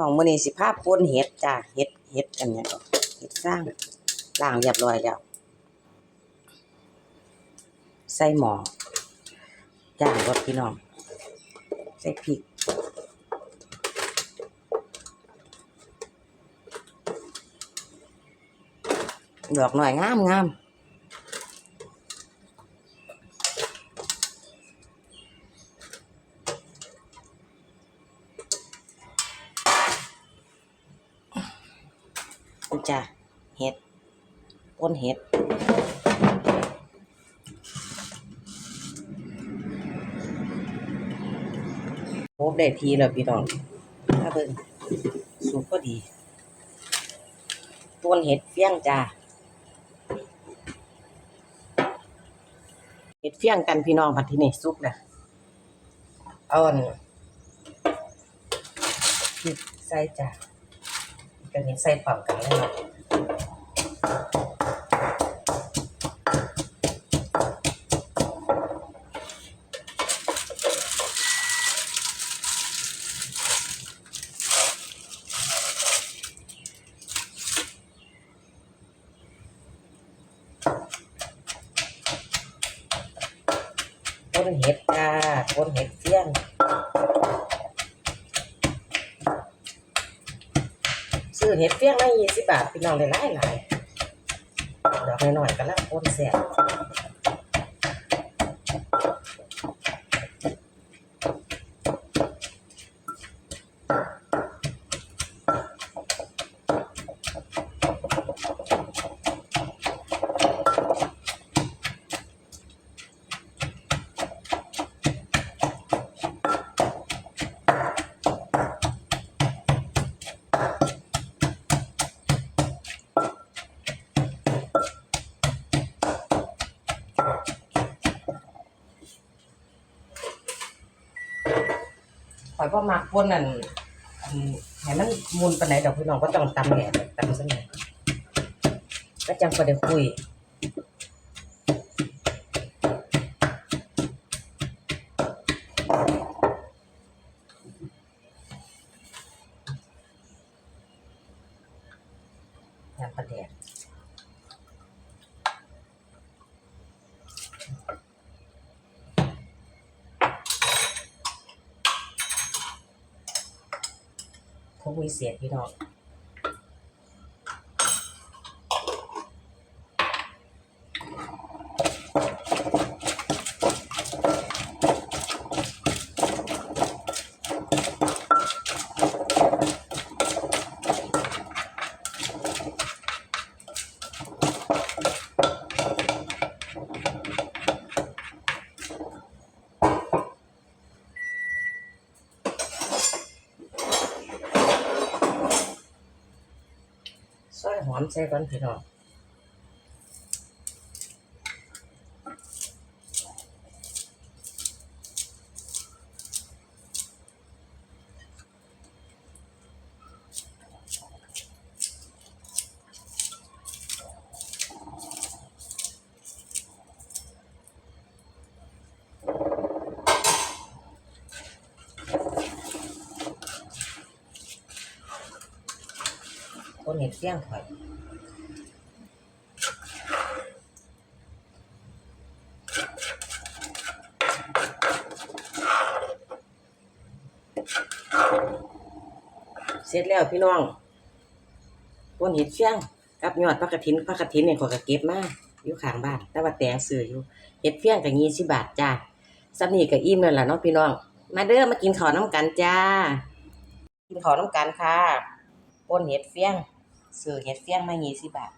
น้องมื้อนี้สิพาป่นเห็ดจ้าเห็ดเห็ดอันเนี้ยเห็ดสร้างล้างเรียบร้อยแล้ว ใส่หม้อย่างรสพี่น้อง ใส่พริกดอกหน่อยงามงาม จ้ะเห็ดป้นเห็ดโอ้ได้ทีแล้วพี่น้องถ้าเบิ่งสุกก็ดีป้นเห็ดเฟี้ยงจ้าเห็ดเฟี้ยงกันพี่น้องพัดที่นี่ซุกนะเอาอันใส่จ้ะกันเห็ดใส่พร้อมกันเลยเนาะต้นเห็ดจ้าต้นเห็ดเฟี้ยง อเห็ดเฟี้ยงมายี่สิบบาทพี่น้องได้หลายหลายดอกน้อยๆก็ลังป้นแซ่บ บ่มักป่นนั่นอันให้มันมุนปานไหนดอกพี่น้องก็ต้องตำแหน่ตำซั่นแหน่ก็จังบ่ได้คุยน้ำปลาแดก พวกวิเศษพี่น้อง หอมใส่ก่อนพี่น้อง นเห็ดเสียงข่อยเสร็จแล้วพี่น้องต้นเห็ดเฟียง กับยอดผักกระถินผักกระถินเนี่ยขอยก็เก็บมาอยู่ข้างบ้าน แต่ว่าแตงซื้ออยู่เห็ดเฟี้ยงกับยี่สิบบาทจ้าซับนี่กับอิ่มแล้วล่ะเนาะพี่น้อง มาเด้อมากินข้าวน้ำกันจ้า กินข้าวน้ำกันค่ะป้นเห็ดเฟี้ยง ซื้อเห็ดเฟี้ยงมายี่สิบบาท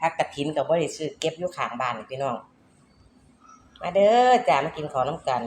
พักกระถินกับบ่ได้ซื้อเก็บอยู่ข้างบ้านพี่น้อง มาเด้อจ้ามากินของน้ำกัน